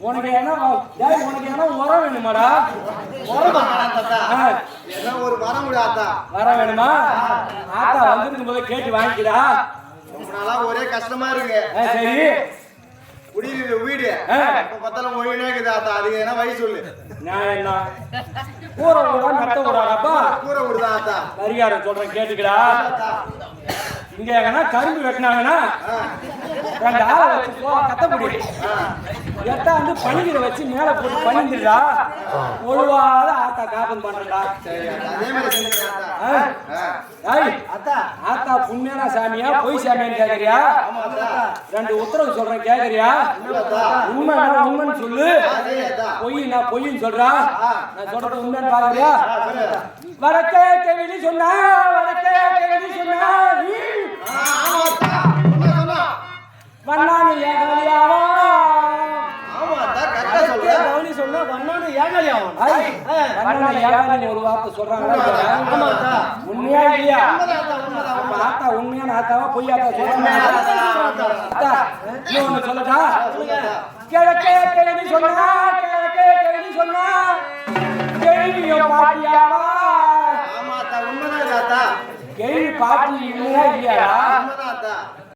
உனக்கு டேய் உனக்கு என்ன உரம் வேணுமாடா? வரமா தாத்தா ஆ, என்ன ஒரு வர முடியாதா வர வேணுமா? ஆத்தா வந்திருக்கும் போது கேட்டு வாங்கிக்கிறா. ரொம்ப நாளா ஒரே கஷ்டமா இருக்கு. சரி. வீடு. இப்ப பார்த்தாலும் ஒழுங்கா இருக்குது அதுக்கு என்ன வழி சொல்லு? நான் என்ன? கூரை விடா மெத்த விடாடாப்பா கூரை விடுதா தாத்தா பரிகாரம் சொல்றேன் கேட்டுக்கடா. இங்க எங்கன்னா கரும்பு வெட்டினாங்கன்னா ரெண்டு ஆளை வச்சு போ கத்தப்படி. எட்டா வந்து பனிகிற வச்சு மேல போட்டு பணிந்துடா ஒழுவாத ஆத்தா காப்பம் பண்றா சரி அதே மாதிரி செஞ்சு தாத்தா ஆ? ஆ. ஏய், அத்தா ஆத்தா புண்ணியான சாமியா பொய் சாமியான்னு கேக்குறியா ரெண்டு உத்தரவு சொல்றேன் கேக்குறியா தாத்தா உண்மைன்னா சொல்லு பொய் நான் பொய்ன்னு சொல்றா நான் சொல்றது உண்மைன்னு பாக்குறியா. வடக்கே கேள்வி சொன்னா வடக்கே வண்ணானு ஏகலியாவா ஆமா அத்தா கரெக்டா சொல்ற கவனி சொன்னா வண்ணானு ஏகாலி ஆகும் வண்ணானு ஏகலின்னு ஒரு வார்த்தை சொல்றாங்களா ஆமா அத்தா. உண்மையா இல்லையா. ஆத்தா உண்மையான ஆத்தாவா சொல்றாங்க. சொல்லட்டா. கிழக்கே கிழவி சொன்னா கிழக்கே கிழவி சொன்னா கேள்வியோ பாட்டியாவா? கேள்வி பாட்டி இல்லையா